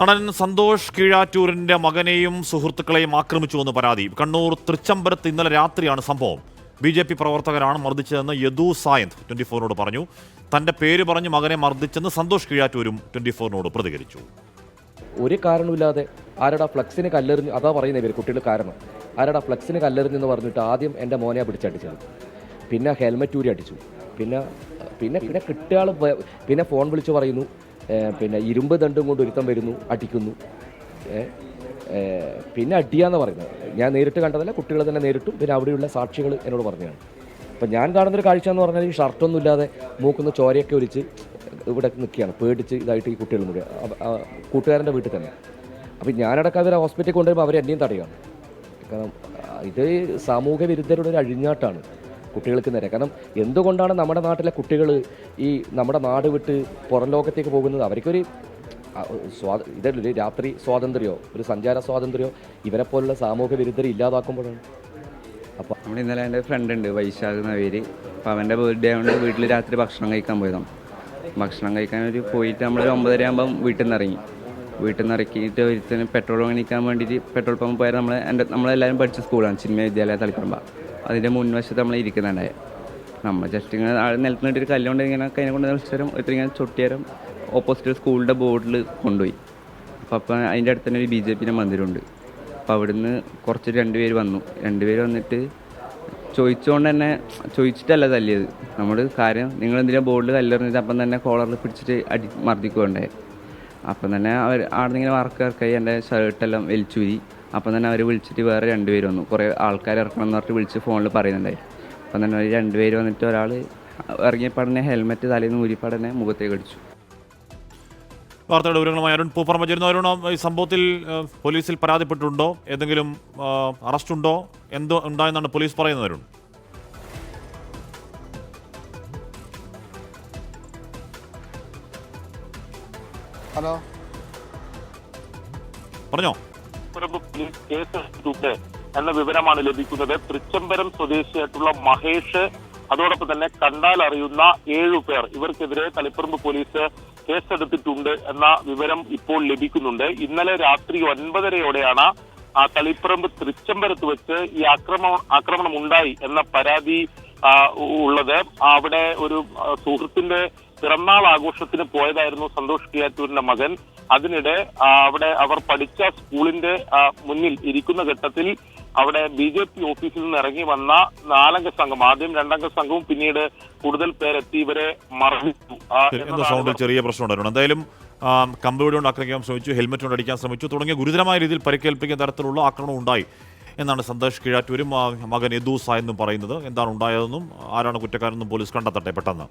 നടൻ സന്തോഷ് കീഴാറ്റൂരിന്റെ മകനെയും സുഹൃത്തുക്കളെയും ആക്രമിച്ചുവെന്ന് പരാതി. കണ്ണൂർ തൃച്ചംബരത്ത് ഇന്നലെ രാത്രിയാണ് സംഭവം. ബി ജെ പി പ്രവർത്തകരാണ് മർദ്ദിച്ചതെന്ന് യദു സായന്ത് ട്വന്റി ഫോറിനോട് പറഞ്ഞു. തന്റെ പേര് പറഞ്ഞ് മകനെ മർദ്ദിച്ചെന്ന് സന്തോഷ് കീഴാറ്റൂരും ട്വന്റി ഫോറിനോട് പ്രതികരിച്ചു. ഒരു കാരണമില്ലാതെ ആരടാ ഫ്ലക്സിന് കല്ലെറിഞ്ഞു അതാ പറയുന്നത് ഇവർ കുട്ടികൾ കാരണം. ആരടാ ഫ്ലക്സിന് കല്ലെറിഞ്ഞെന്ന് പറഞ്ഞിട്ട് ആദ്യം എന്റെ മോനെ പിടിച്ചടിച്ചത് പിന്നെ ഹെൽമെറ്റ് ഊരി അടിച്ചു. പിന്നെ പിന്നെ പിന്നെ കിട്ടിയാൾ പിന്നെ ഫോൺ വിളിച്ച് പറയുന്നു പിന്നെ ഇരുമ്പ് ദണ്ടും കൊണ്ട് ഒരുത്തം വരുന്നു അടിക്കുന്നു. പിന്നെ അടിയാന്ന് പറയുന്നത്. ഞാൻ നേരിട്ട് കണ്ടതല്ല കുട്ടികൾ തന്നെ നേരിട്ടും പിന്നെ അവിടെയുള്ള സാക്ഷികൾ എന്നോട് പറഞ്ഞതാണ്. അപ്പം ഞാൻ കാണുന്നൊരു കാഴ്ച എന്ന് പറഞ്ഞാൽ ഈ ഷർട്ടൊന്നും ഇല്ലാതെ മൂക്കുന്ന ചോരയൊക്കെ ഒലിച്ച് ഇവിടെ നിൽക്കുകയാണ് പേടിച്ച് ഇതായിട്ട് ഈ കുട്ടികൾ മുഴുവൻ കൂട്ടുകാരന്റെ വീട്ടിൽ തന്നെ. അപ്പം ഞാനടക്കം അവരെ ഹോസ്പിറ്റലിൽ കൊണ്ടുവരുമ്പോൾ അവരെ എന്നെയും തടയുകയാണ്. കാരണം ഇത് സാമൂഹ്യ വിരുദ്ധരുടെ ഒരു അഴിഞ്ഞാട്ടാണ്. കുട്ടികൾക്ക് നേരെ. കാരണം എന്തുകൊണ്ടാണ് നമ്മുടെ നാട്ടിലെ കുട്ടികൾ ഈ നമ്മുടെ നാട് വിട്ട് പുറം ലോകത്തേക്ക് പോകുന്നത്? അവർക്കൊരു സ്വാ ഇതല്ലേ രാത്രി സ്വാതന്ത്ര്യമോ ഒരു സഞ്ചാര സ്വാതന്ത്ര്യമോ ഇവരെ പോലുള്ള സാമൂഹ്യ വിരുദ്ധരെ ഇല്ലാതാക്കുമ്പോഴാണ്. അപ്പോൾ നമ്മൾ ഇന്നലെ എന്റെ ഫ്രണ്ട് ഉണ്ട് വൈശാഖ് എന്ന പേര്. അപ്പോൾ അവന്റെ ബർത്ത്ഡേ ആയതുകൊണ്ട് വീട്ടിൽ രാത്രി ഭക്ഷണം കഴിക്കാൻ പോയതാണ്. ഭക്ഷണം കഴിക്കാൻ ഒരു പോയിട്ട് നമ്മൾ ഒരു ഒമ്പതര ആകുമ്പം വീട്ടിൽ നിന്ന് ഇറങ്ങി. വീട്ടിൽ നിന്ന് ഇറക്കിയിട്ട് ഒരുത്തിന് പെട്രോൾ വാങ്ങിക്കാൻ വേണ്ടിയിട്ട് പെട്രോൾ പമ്പ് പോയാൽ നമ്മൾ എന്റെ നമ്മളെല്ലാവരും പഠിച്ച സ്കൂളാണ് ചിന്മയ വിദ്യാലയ തളിപ്പറമ്പ. അതിന്റെ മുൻവശത്ത് നമ്മൾ ഇരിക്കുന്നുണ്ടായ നമ്മൾ ജസ്റ്റ് ഇങ്ങനെ ആൾ നിലത്ത് നിന്നിട്ട് ഒരു കല്ലുകൊണ്ട് ഇങ്ങനെ കൈനെ കൊണ്ട് നിൽച്ചേരം ഒത്തിരി ഇങ്ങനെ ചൊട്ടിയേരം. ഓപ്പോസിറ്റ് സ്കൂളിന്റെ ബോർഡിൽ കൊണ്ടുപോയി. അപ്പോൾ അപ്പം അതിന്റെ അടുത്ത് തന്നെ ഒരു ബി ജെ പിന്റെ മന്ദിരമുണ്ട്. അപ്പോൾ അവിടുന്ന് കുറച്ച് രണ്ട് പേര് വന്നു. രണ്ട് പേര് വന്നിട്ട് ചോദിച്ചുകൊണ്ട് തന്നെ ചോദിച്ചിട്ടല്ല തല്ലിയത്. നമ്മൾ കാര്യം നിങ്ങൾ എന്തിനാ ബോർഡിൽ കല്ലെറിഞ്ഞിട്ട് അപ്പം തന്നെ കോളറിൽ പിടിച്ചിട്ട് അടി മർദ്ദിക്കുകയുണ്ടായി അപ്പം തന്നെ അവർ അവിടെ നിന്ന് ഇങ്ങനെ വർക്ക് ഇറക്കായി എന്റെ ഷർട്ടെല്ലാം വലിച്ചൂരി. അപ്പം തന്നെ അവർ വിളിച്ചിട്ട് വേറെ രണ്ട് പേര് വന്നു. കുറേ ആൾക്കാർ ഇറക്കണം എന്ന് പറഞ്ഞിട്ട് വിളിച്ച് ഫോണിൽ പറയുന്നുണ്ടായി. അപ്പം തന്നെ ഒരു രണ്ട് പേര് വന്നിട്ട് ഒരാൾ ഇറങ്ങിയപ്പാടനെ ഹെൽമെറ്റ് തലയിൽ നിന്ന് ഊരിപ്പാടനെ മുഖത്തേക്ക് അടിച്ചു. വാർത്തയുടെ വിവരങ്ങളുമായി അരുൺ. പൂപ്പറമ്പ ചേരുന്ന അരുണ ഈ സംഭവത്തിൽ പോലീസിൽ പരാതിപ്പെട്ടിട്ടുണ്ടോ? ഏതെങ്കിലും അറസ്റ്റ് ഉണ്ടോ എന്തോ ഉണ്ടായെന്നാണ് പോലീസ് പറയുന്നത് അരുൺ? ഹലോ. പറഞ്ഞോ. തളിപ്പറമ്പ് പോലീസ് കേസ് എടുത്തിട്ടുണ്ട് എന്ന വിവരമാണ് ലഭിക്കുന്നത്. തൃച്ചംബരം സ്വദേശിയായിട്ടുള്ള മഹേഷ് അതോടൊപ്പം തന്നെ കണ്ടാൽ അറിയുന്ന ഏഴു പേർ. ഇവർക്കെതിരെ തളിപ്പറമ്പ് പോലീസ് കേസെടുത്തിട്ടുണ്ട് എന്ന വിവരം ഇപ്പോൾ ലഭിക്കുന്നുണ്ട്. ഇന്നലെ രാത്രി ഒൻപതരയോടെയാണ് ആ തളിപ്പറമ്പ് തൃച്ചംബരത്ത് വെച്ച് ഈ ആക്രമണം ആക്രമണം ഉണ്ടായി എന്ന പരാതി ഉള്ളത്. അവിടെ ഒരു സുഹൃത്തിന്റെ പിറന്നാൾ ആഘോഷത്തിന് പോയതായിരുന്നു സന്തോഷ് കിയാറ്റൂരിന്റെ മകൻ. അതിനിടെ അവിടെ അവർ പഠിച്ച സ്കൂളിന്റെ മുന്നിൽ ഇരിക്കുന്ന ഘട്ടത്തിൽ അവിടെ ബി ജെ പി ഓഫീസിൽ നിന്ന് ഇറങ്ങി വന്ന നാലംഗ സംഘം ആദ്യം രണ്ടംഗ സംഘവും പിന്നീട് കൂടുതൽ പേരെത്തി ഇവരെ മർദ്ദിച്ചു. സൗണ്ടിൽ ചെറിയ പ്രശ്നമുണ്ടായിരുന്നു എന്തായാലും ആ, കമ്പ് കൊണ്ട് ആക്രമിക്കാൻ ശ്രമിച്ചു ഹെൽമെറ്റ് കൊണ്ട് അടിക്കാൻ ശ്രമിച്ചു തുടങ്ങിയ ഗുരുതരമായ രീതിയിൽ പരിക്കേൽപ്പിക്കുന്ന തരത്തിലുള്ള ആക്രമണം ഉണ്ടായി എന്നാണ് സന്തോഷ് കീഴാറ്റൂരും മകൻ എദൂസ എന്നും പറയുന്നത്. എന്താണ് ഉണ്ടായതെന്നും ആരാണ് കുറ്റക്കാരെന്നും പോലീസ് കണ്ടെത്തട്ടെ പെട്ടെന്ന്.